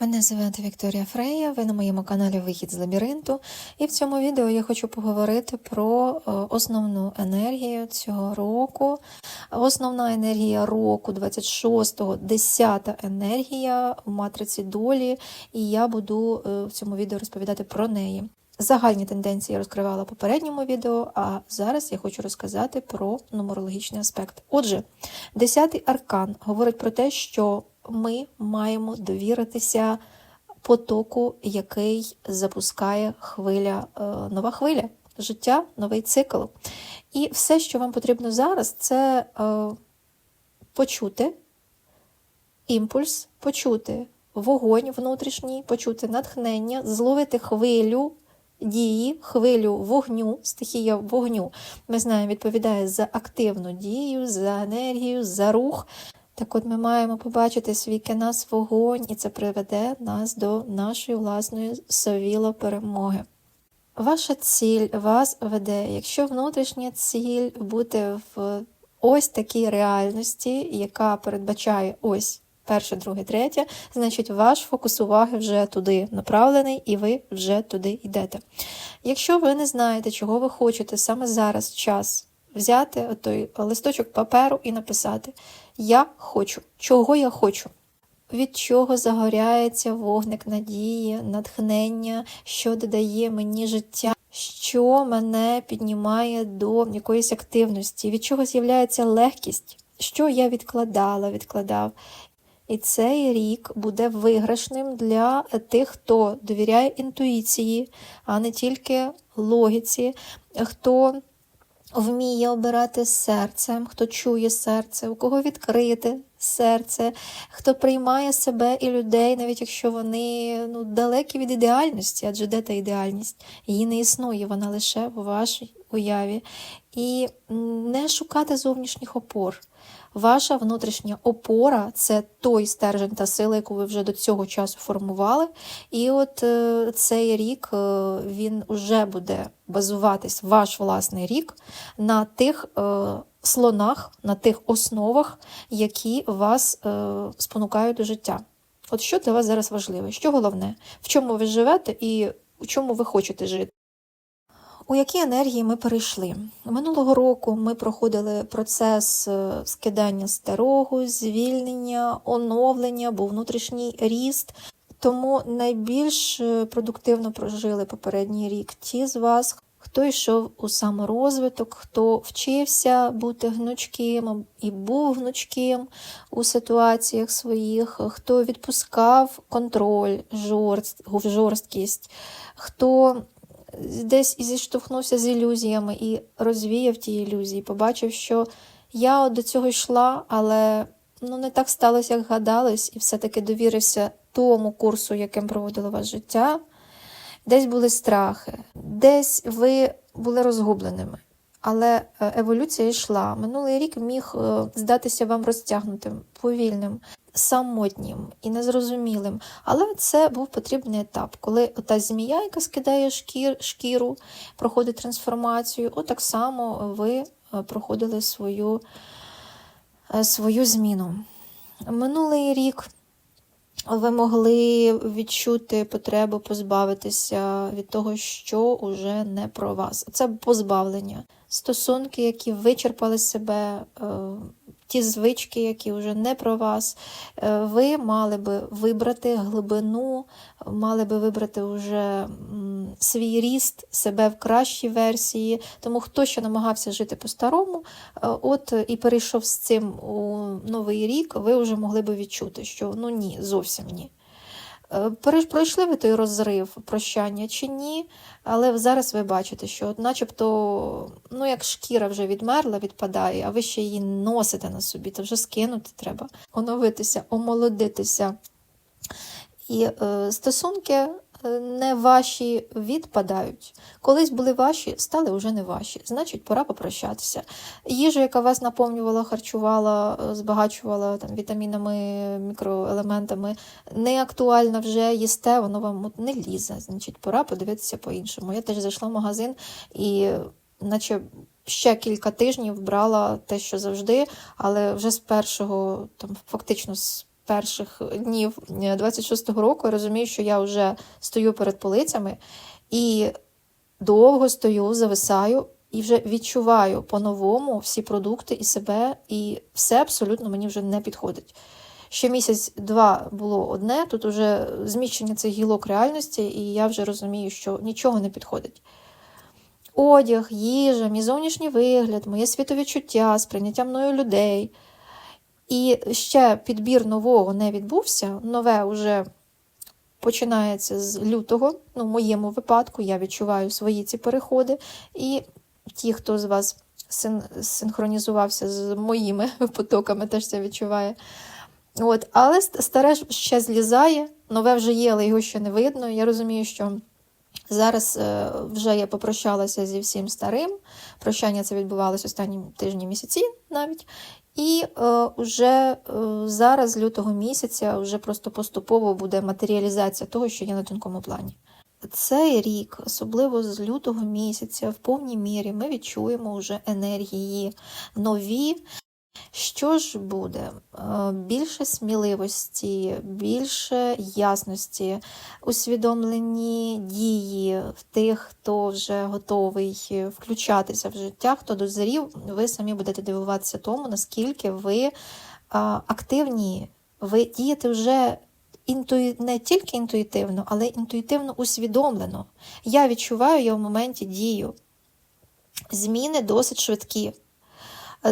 Мене звати Вікторія Фрея, ви на моєму каналі Вихід з лабіринту, і в цьому відео я хочу поговорити про е, основну енергію цього року. Основна енергія року 26-го, 10-та енергія в матриці долі, і я буду е, в цьому відео розповідати про неї. Загальні тенденції я розкривала в попередньому відео, а зараз я хочу розказати про нумерологічний аспект. Отже, 10-й аркан говорить про те, що ми маємо довіритися потоку, який запускає хвиля, е, нова хвиля, життя, новий цикл. І все, що вам потрібно зараз, це е, почути імпульс, почути вогонь внутрішній, почути натхнення, зловити хвилю. Дії, хвилю вогню, стихія вогню, ми знаємо, відповідає за активну дію, за енергію, за рух. Так от ми маємо побачити свій нас вогонь, і це приведе нас до нашої власної совіло перемоги. Ваша ціль вас веде, якщо внутрішня ціль бути в ось такій реальності, яка передбачає ось перше, друге, третє, значить ваш фокус уваги вже туди направлений, і ви вже туди йдете. Якщо ви не знаєте, чого ви хочете саме зараз час взяти той листочок паперу і написати Я хочу, чого я хочу. Від чого загоряється вогник надії, натхнення, що додає мені життя, що мене піднімає до якоїсь активності, від чого з'являється легкість, що я відкладала, відкладав. І цей рік буде виграшним для тих, хто довіряє інтуїції, а не тільки логіці, хто вміє обирати серцем, хто чує серце, у кого відкрите серце, хто приймає себе і людей, навіть якщо вони ну, далекі від ідеальності, адже де та ідеальність? Її не існує, вона лише в вашій уяві. І не шукати зовнішніх опор. Ваша внутрішня опора це той стержень та сила, яку ви вже до цього часу формували. І от е, цей рік е, він вже буде базуватись, ваш власний рік, на тих е, слонах, на тих основах, які вас спонукають до життя. От що для вас зараз важливе? Що головне? В чому ви живете і у чому ви хочете жити? У які енергії ми перейшли? Минулого року ми проходили процес е, скидання старого, звільнення, оновлення, був внутрішній ріст. Тому найбільш е, продуктивно прожили попередній рік ті з вас, хто йшов у саморозвиток, хто вчився бути гнучким і був гнучким у ситуаціях своїх, хто відпускав контроль, жорст, жорсткість, хто десь і зіштовхнувся з ілюзіями і розвіяв ті ілюзії, побачив, що я до цього йшла, але ну, не так сталося, як гадалось, і все-таки довірився тому курсу, яким проводило вас життя. Десь були страхи, десь ви були розгубленими. Але е, еволюція йшла. Минулий рік міг е, здатися вам розтягнутим, повільним, самотнім і незрозумілим. Але це був потрібний етап, коли та змія, яка скидає шкір, шкіру, проходить трансформацію, отак само ви е, проходили свою, свою зміну. Минулий рік. Ви могли відчути потребу позбавитися від того, що вже не про вас. Це позбавлення. Стосунки, які вичерпали себе, ті звички, які вже не про вас, е, ви мали би вибрати глибину, мали би вибрати вже свій ріст, себе в кращій версії. Тому хто ще намагався жити по-старому, е, от і перейшов з цим у новий рік, ви вже могли би відчути, що ну ні, зовсім ні. Пройшли ви той розрив прощання чи ні, але зараз ви бачите, що начебто, ну як шкіра вже відмерла, відпадає, а ви ще її носите на собі, то вже скинути треба, оновитися, омолодитися. І е, стосунки не ваші відпадають. Колись були ваші, стали вже не ваші. Значить, пора попрощатися. Їжа, яка вас наповнювала, харчувала, збагачувала там, вітамінами, мікроелементами, не актуальна вже їсте, воно вам не лізе. Значить, пора подивитися по-іншому. Я теж зайшла в магазин і, наче. Ще кілька тижнів брала те, що завжди, але вже з першого, там фактично з перших днів 26-го року я розумію, що я вже стою перед полицями і довго стою, зависаю і вже відчуваю по-новому всі продукти і себе, і все абсолютно мені вже не підходить. Ще місяць-два було одне, тут вже зміщення цих гілок реальності, і я вже розумію, що нічого не підходить. Одяг, їжа, мій зовнішній вигляд, моє світовідчуття, сприйняття мною людей. І ще підбір нового не відбувся. Нове вже починається з лютого. Ну, в моєму випадку я відчуваю свої ці переходи. І ті, хто з вас син- синхронізувався з моїми потоками, теж це відчуває. От, але старе ще злізає, нове вже є, але його ще не видно. Я розумію, що зараз е, вже я попрощалася зі всім старим. Прощання це відбувалося останні тижні місяці навіть. І е, вже е, зараз, лютого місяця, вже просто поступово буде матеріалізація того, що є на тонкому плані. Цей рік, особливо з лютого місяця, в повній мірі ми відчуємо вже енергії нові. Що ж буде? Е, Більше сміливості, більше ясності, усвідомлені дії в тих, хто вже готовий включатися в життя, хто дозрів, ви самі будете дивуватися тому, наскільки ви активні, ви дієте вже інтуї... не тільки інтуїтивно, але інтуїтивно усвідомлено. Я відчуваю, я в моменті дію. Зміни досить швидкі.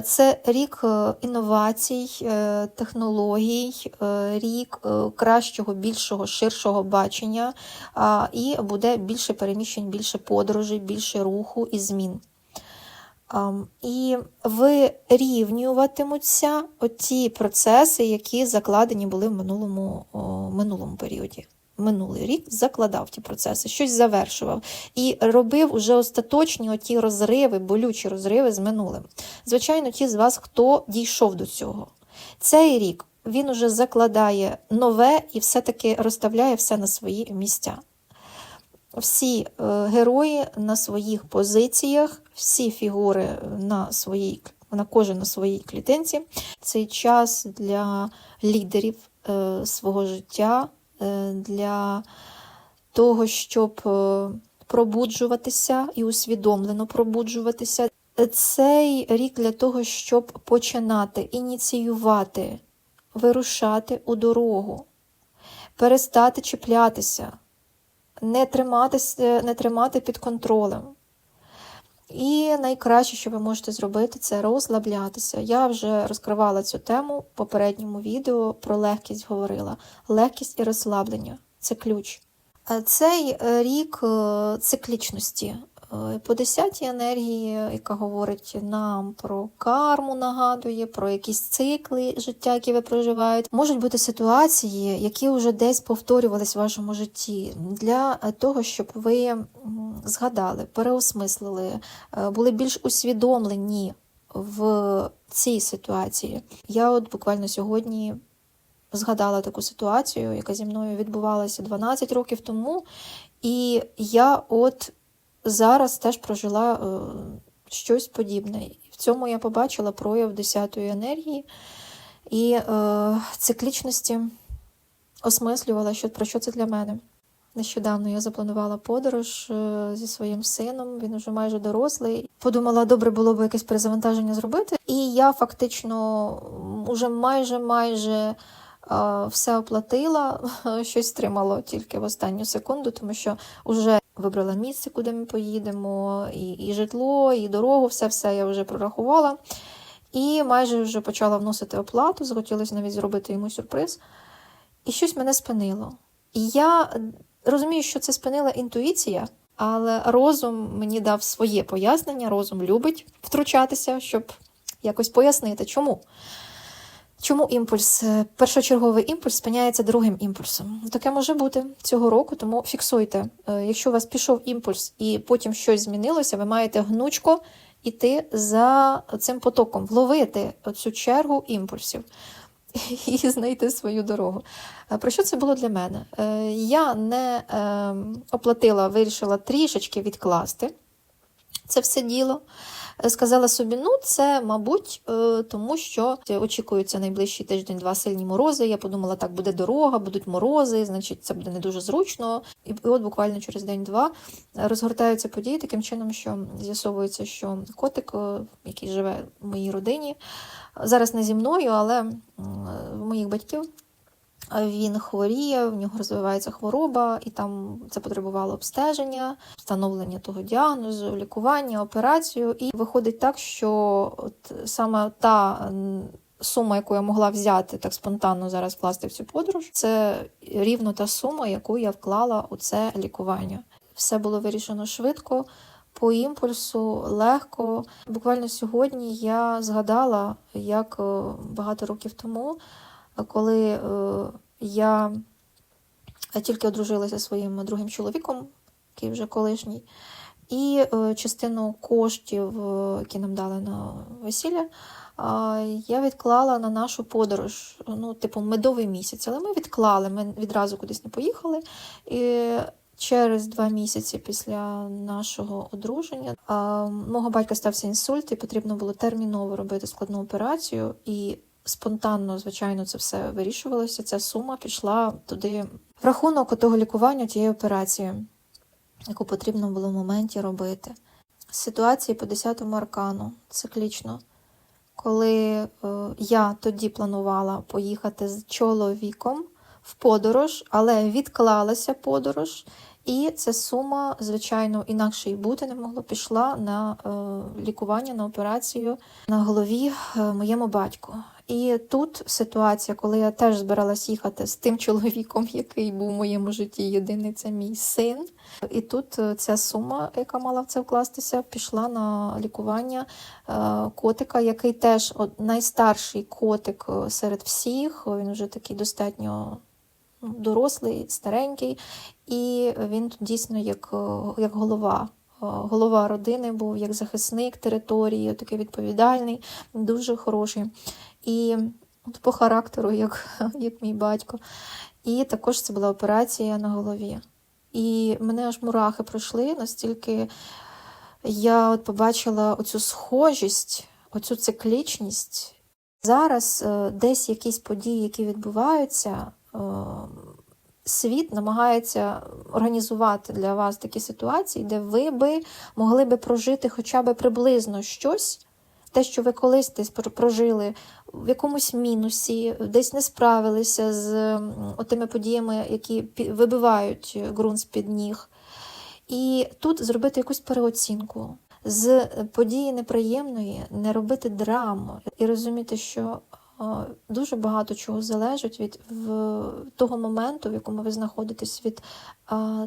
Це рік е, інновацій, е, технологій, е, рік е, кращого, більшого, ширшого бачення, і буде більше переміщень, більше подорожей, більше руху і змін. І вирівнюватимуться оті процеси, які закладені були в минулому, минулому періоді. Минулий рік закладав ті процеси, щось завершував і робив уже остаточні оті розриви, болючі розриви з минулим. Звичайно, ті з вас, хто дійшов до цього. Цей рік він уже закладає нове і все-таки розставляє все на свої місця. Всі е, герої на своїх позиціях, всі фігури на своїй, на кожен на своїй клітинці. Цей час для лідерів е, свого життя, для того, щоб е, пробуджуватися і усвідомлено пробуджуватися. Цей рік для того, щоб починати ініціювати, вирушати у дорогу, перестати чіплятися, не триматися, не тримати під контролем. І найкраще, що ви можете зробити, це розслаблятися. Я вже розкривала цю тему в попередньому відео про легкість говорила. Легкість і розслаблення це ключ. Цей е, рік е, циклічності. Е, По десятій енергії, яка говорить нам про карму, нагадує, про якісь цикли життя, які ви проживаєте. Можуть бути ситуації, які вже десь повторювались в вашому житті, для того, щоб ви згадали, переосмислили, е, були більш усвідомлені в цій ситуації. Я от буквально сьогодні згадала таку ситуацію, яка зі мною відбувалася 12 років тому, і я от зараз теж прожила е, щось подібне. В цьому я побачила прояв 10-ї енергії і е, циклічності осмислювала, що, про що це для мене. Нещодавно я запланувала подорож е, зі своїм сином, він вже майже дорослий. Подумала, добре було б якесь перезавантаження зробити. І я фактично уже майже майже все оплатила, щось стримало тільки в останню секунду, тому що вже вибрала місце, куди ми поїдемо, і, і житло, і дорогу, все все я вже прорахувала. І майже вже почала вносити оплату, захотілося навіть зробити йому сюрприз. І щось мене спинило. І я розумію, що це спинила інтуїція, але розум мені дав своє пояснення. Розум любить втручатися, щоб якось пояснити, чому. Чому імпульс, е, першочерговий імпульс спиняється другим імпульсом? Таке може бути цього року, тому фіксуйте. Е, Якщо у вас пішов імпульс і потім щось змінилося, ви маєте гнучко йти за цим потоком, вловити цю чергу імпульсів і знайти свою дорогу. Е, Про що це було для мене? Я не е, оплатила, вирішила трішечки відкласти. Це все діло. Е, Сказала собі, ну це, мабуть, е, тому що очікується найближчий тиждень-два сильні морози. Я подумала, так буде дорога, будуть морози, значить, це буде не дуже зручно. І от буквально через день-два розгортаються події таким чином, що з'ясовується, що котик, е, який живе в моїй родині, зараз не зі мною, але в моїх батьків. Він хворіє, в нього розвивається хвороба, і там це потребувало обстеження, встановлення того діагнозу, лікування, операцію. І виходить так, що от саме та сума, яку я могла взяти так спонтанно зараз вкласти в цю подорож, це рівно та сума, яку я вклала у це лікування. Все було вирішено швидко. По імпульсу легко. Буквально сьогодні я згадала, як е, багато років тому коли е, я тільки одружилася зі своїм другим чоловіком, який вже колишній, і е, частину коштів, е, які нам дали на весілля, я відклала на нашу подорож, ну, типу, медовий місяць. Але ми відклали, ми відразу кудись не поїхали. І через два місяці після нашого одруження мого батька стався інсульт, і потрібно було терміново робити складну операцію. І спонтанно, звичайно, це все вирішувалося. Ця сума пішла туди в рахунок того лікування тієї операції, яку потрібно було в моменті робити. Ситуації по 10-му аркану циклічно, коли е, я тоді планувала поїхати з чоловіком в подорож, але відклалася подорож. І ця сума, звичайно, інакше й бути не могло, пішла на е, лікування, на операцію на голові е, моєму батьку. І тут ситуація, коли я теж збиралась їхати з тим чоловіком, який був в моєму житті єдиний, це мій син. І тут е, ця сума, яка мала в це вкластися, пішла на лікування е, котика, який теж найстарший котик е, серед всіх. Він вже такий достатньо ну, дорослий, старенький, і він тут дійсно як, як голова. Голова родини був як захисник території, такий відповідальний, дуже хороший. І от по характеру, як, як мій батько. І також це була операція на голові. І мене аж мурахи пройшли, настільки я от побачила оцю схожість, оцю циклічність. Зараз е, десь якісь події, які відбуваються, е, світ намагається організувати для вас такі ситуації, де ви би могли би прожити хоча б приблизно щось, те, що ви колись десь прожили в якомусь мінусі, десь не справилися з м, отими подіями, які вибивають ґрунт з-під ніг. І тут зробити якусь переоцінку. З події неприємної не робити драму і розуміти, що дуже багато чого залежить від того моменту, в якому ви знаходитесь, від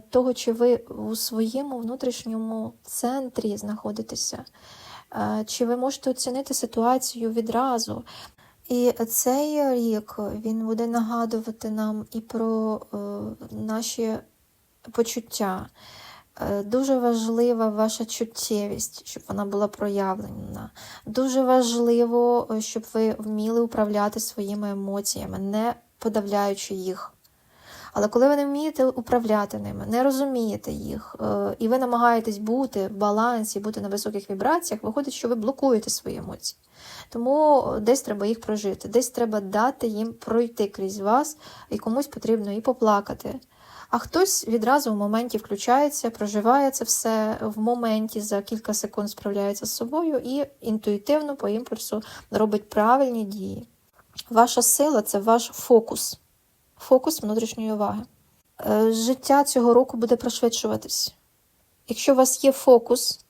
того, чи ви у своєму внутрішньому центрі знаходитеся, чи ви можете оцінити ситуацію відразу. І цей рік він буде нагадувати нам і про е, наші почуття. Е, Дуже важлива ваша чуттєвість, щоб вона була проявлена. Дуже важливо, е, щоб ви вміли управляти своїми емоціями, не подавляючи їх. Але коли ви не вмієте управляти ними, не розумієте їх, е, і ви намагаєтесь бути в балансі, бути на високих вібраціях, виходить, що ви блокуєте свої емоції. Тому десь треба їх прожити, десь треба дати їм пройти крізь вас, і комусь потрібно і поплакати. А хтось відразу в моменті включається, проживає це все в моменті, за кілька секунд справляється з собою і інтуїтивно по імпульсу робить правильні дії. Ваша сила це ваш фокус, фокус внутрішньої уваги. Е, Життя цього року буде пришвидшуватись. Якщо у вас є фокус,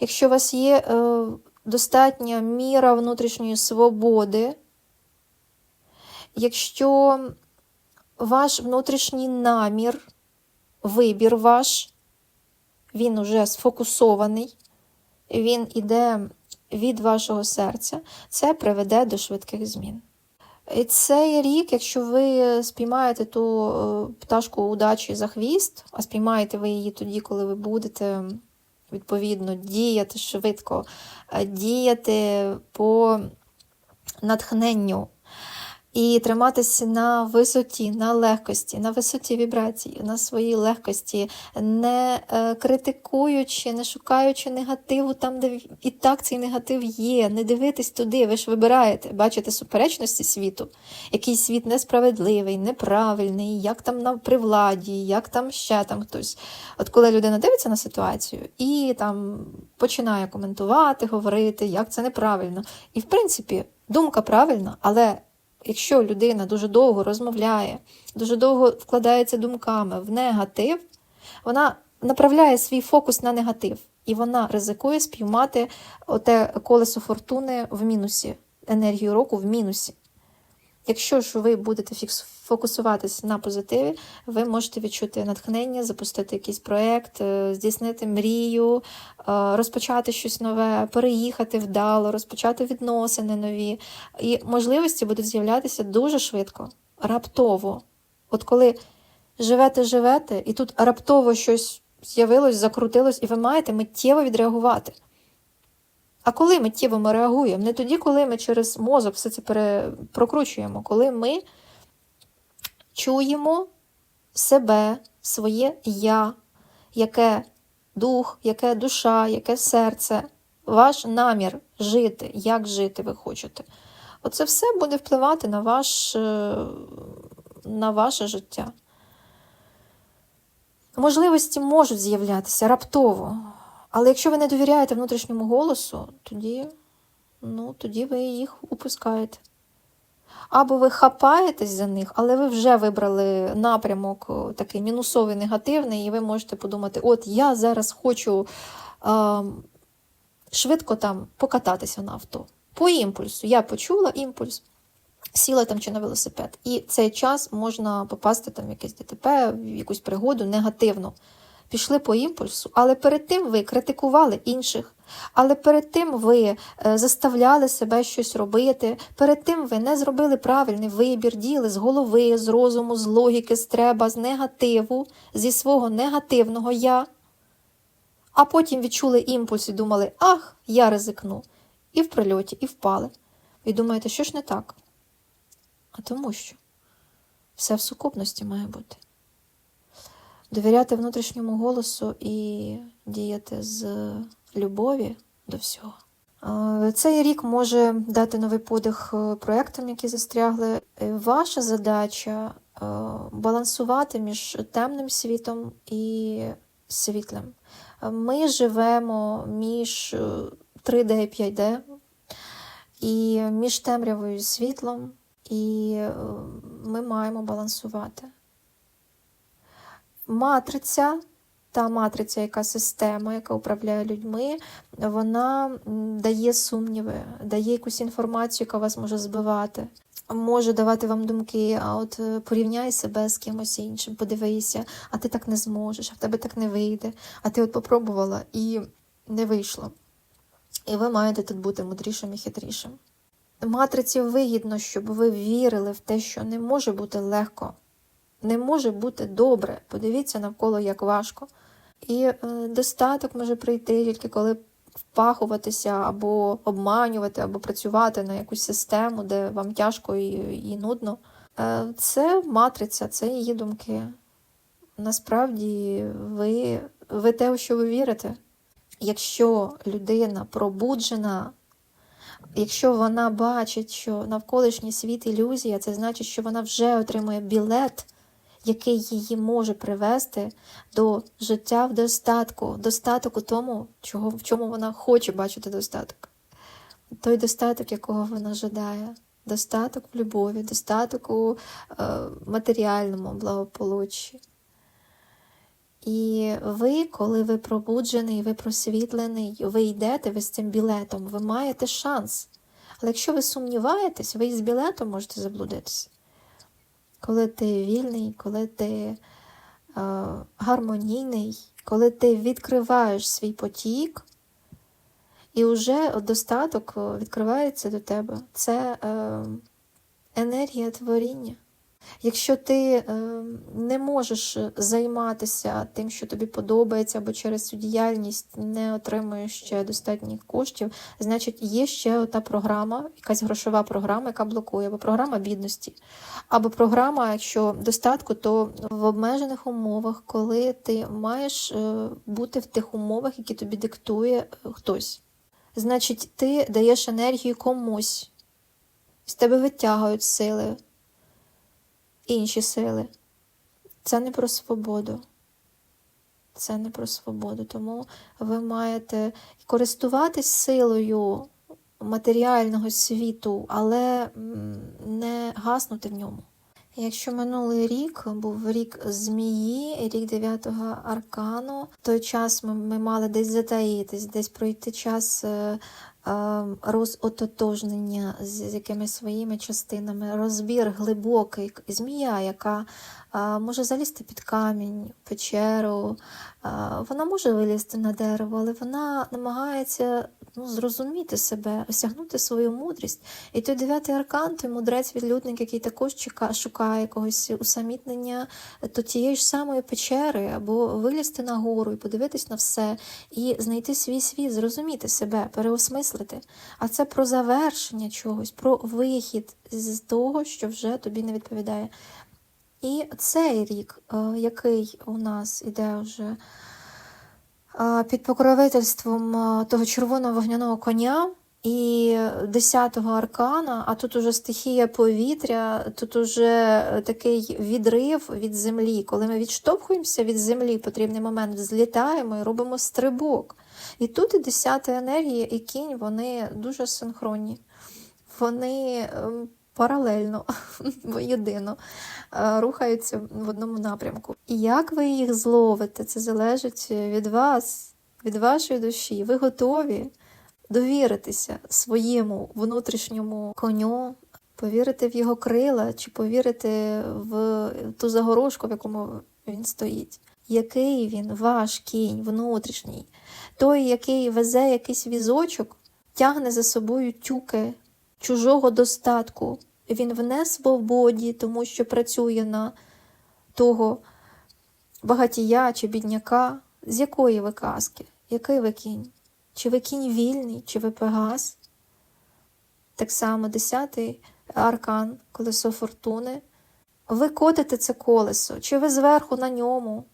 якщо у вас є е, достатня міра внутрішньої свободи, якщо ваш внутрішній намір, вибір ваш, він уже сфокусований, він іде від вашого серця, це приведе до швидких змін. І цей рік, якщо ви спіймаєте ту е, пташку удачі за хвіст, а спіймаєте ви її тоді, коли ви будете відповідно діяти швидко, е, діяти по натхненню і триматися на висоті, на легкості, на висоті вібрацій, на своїй легкості, не е, критикуючи, не шукаючи негативу там, де і так цей негатив є. Не дивитись туди, ви ж вибираєте, бачите суперечності світу, який світ несправедливий, неправильний, як там на при владі, як там ще там хтось. От коли людина дивиться на ситуацію і там починає коментувати, говорити, як це неправильно. І в принципі, думка правильна, але якщо людина дуже довго розмовляє, дуже довго вкладається думками в негатив, вона направляє свій фокус на негатив, і вона ризикує спіймати оте колесо фортуни в мінусі, енергію року в мінусі. Якщо ж ви будете фокусуватись на позитиві, ви можете відчути натхнення, запустити якийсь проєкт, е, здійснити мрію, е, розпочати щось нове, переїхати вдало, розпочати відносини нові. І можливості будуть з'являтися дуже швидко, раптово. От коли живете, живете, і тут раптово щось з'явилось, закрутилось, і ви маєте миттєво відреагувати. А коли миттєво ми реагуємо? Не тоді, коли ми через мозок все це прокручуємо, коли ми чуємо себе, своє я, яке дух, яке душа, яке серце, ваш намір жити, як жити ви хочете. Оце все буде впливати на, ваш, е, на ваше життя. Можливості можуть з'являтися раптово. Але якщо ви не довіряєте внутрішньому голосу, тоді, ну, тоді ви їх упускаєте. Або ви хапаєтесь за них, але ви вже вибрали напрямок такий мінусовий, негативний, і ви можете подумати: от я зараз хочу е, швидко там покататися на авто. По імпульсу. Я почула імпульс, сіла там чи на велосипед. І цей час можна попасти там в якесь ДТП, в якусь пригоду негативну пішли по імпульсу, але перед тим ви критикували інших, але перед тим ви е, заставляли себе щось робити, перед тим ви не зробили правильний вибір, діли з голови, з розуму, з логіки, з треба, з негативу, зі свого негативного я. А потім відчули імпульс і думали, ах, я ризикну. І в прильоті, і впали. І думаєте, що ж не так? А тому що все в сукупності має бути довіряти внутрішньому голосу і діяти з любові до всього. Цей рік може дати новий подих е, проектам, які застрягли. Е, Ваша задача е, балансувати між темним світом і світлим. Ми живемо між е, 3D і 5D, і між темрявою і світлом, і ми маємо балансувати матриця, та матриця, яка система, яка управляє людьми, вона дає сумніви, дає якусь інформацію, яка вас може збивати. Може давати вам думки, а от е, порівняй себе з кимось іншим, подивися, а ти так не зможеш, а в тебе так не вийде, а ти от попробувала і не вийшло. І ви маєте тут бути мудрішим і хитрішим. Матриці вигідно, щоб ви вірили в те, що не може бути легко, не може бути добре. Подивіться навколо, як важко. І е, достаток може прийти тільки коли впахуватися або обманювати, або працювати на якусь систему, де вам тяжко і, і нудно. Е, це матриця, це її думки. Насправді, ви, ви те, у що ви вірите. Якщо людина пробуджена, якщо вона бачить, що навколишній світ ілюзія, це значить, що вона вже отримує білет, який її може привести до життя в достатку, достаток у тому, чого, в чому вона хоче бачити достаток. Той достаток, якого вона жадає. Достаток в любові, достаток у е, матеріальному благополуччі. І ви, коли ви пробуджений, ви просвітлений, ви йдете ви з цим білетом, ви маєте шанс. Але якщо ви сумніваєтесь, ви із білетом можете заблудитися. Коли ти вільний, коли ти е, гармонійний, коли ти відкриваєш свій потік, і вже достаток відкривається до тебе. Це е, енергія творіння. Якщо ти е, не можеш займатися тим, що тобі подобається, або через цю діяльність не отримуєш ще достатніх коштів, значить є ще ота програма, якась грошова програма, яка блокує, або програма бідності, або програма, якщо достатку, то в обмежених умовах, коли ти маєш е, бути в тих умовах, які тобі диктує е, хтось. Значить, ти даєш енергію комусь, з тебе витягують сили інші сили. Це не про свободу. Це не про свободу. Тому ви маєте користуватись силою матеріального світу, але не гаснути в ньому. Якщо минулий рік був рік змії, рік дев'ятого аркану, в той час ми, ми мали десь затаїтись, десь пройти час е, е, розототожнення з, з якимись своїми частинами, розбір глибокий, змія, яка е, може залізти під камінь, печеру, е, вона може вилізти на дерево, але вона намагається ну, зрозуміти себе, осягнути свою мудрість. І той дев'ятий аркан, той мудрець-відлюдник, який також чека, шукає якогось усамітнення, то тієї ж самої печери, або вилізти на гору і подивитись на все, і знайти свій світ, зрозуміти себе, переосмислити. А це про завершення чогось, про вихід з того, що вже тобі не відповідає. І цей рік, е, який у нас іде вже е, під покровительством е, того червоного вогняного коня і 10-го аркана, а тут уже стихія повітря, тут уже такий відрив від землі. Коли ми відштовхуємося від землі, потрібний момент злітаємо і робимо стрибок. І тут і 10 енергія, і кінь, вони дуже синхронні. Вони ем, паралельно, воєдино е, рухаються в одному напрямку. І як ви їх зловите, це залежить від вас, від вашої душі. Ви готові довіритися своєму внутрішньому коню, повірити в його крила, чи повірити в ту загорожку, в якому він стоїть. Який він, ваш кінь внутрішній, той, який везе якийсь візочок, тягне за собою тюки чужого достатку. Він в несвободі, тому що працює на того багатія чи бідняка. З якої ви казки? Який ви кінь? Чи ви кінь вільний, чи ви пегас? Так само десятий аркан, колесо фортуни. Ви котите це колесо, чи ви зверху на ньому?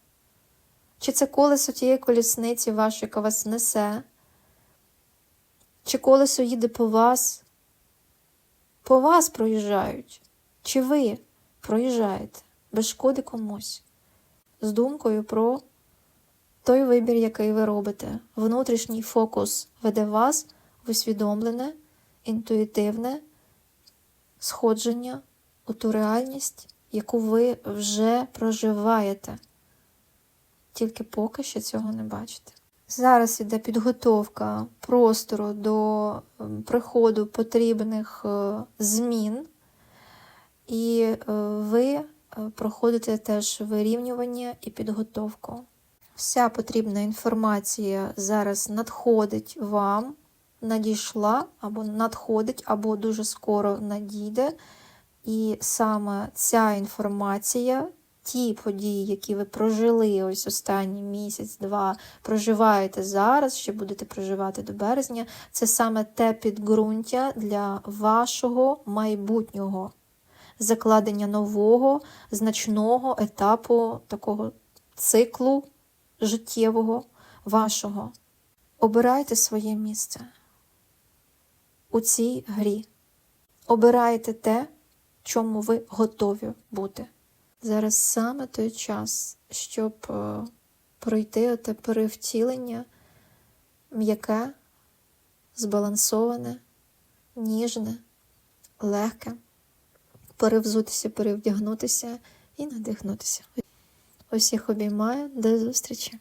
Чи це колесо тієї колісниці вашої, яка вас несе? Чи колесо їде по вас? По вас проїжджають? Чи ви проїжджаєте без шкоди комусь? З думкою про той вибір, який ви робите. Внутрішній фокус веде вас в усвідомлене, інтуїтивне сходження у ту реальність, яку ви вже проживаєте. Тільки поки що цього не бачите. Зараз іде підготовка простору до ем, приходу потрібних е, змін, і е, ви е, проходите теж вирівнювання і підготовку. Вся потрібна інформація зараз надходить вам, надійшла, або надходить, або дуже скоро надійде. І саме ця інформація ті події, які ви прожили ось останній місяць-два, проживаєте зараз, ще будете проживати до березня, це саме те підґрунтя для вашого майбутнього закладення нового, значного етапу такого циклу життєвого вашого. Обирайте своє місце у цій грі. Обирайте те, чому ви готові бути. Зараз саме той час, щоб е, пройти те перевтілення м'яке, збалансоване, ніжне, легке, перевзутися, перевдягнутися і надихнутися. Усіх обіймаю, до зустрічі!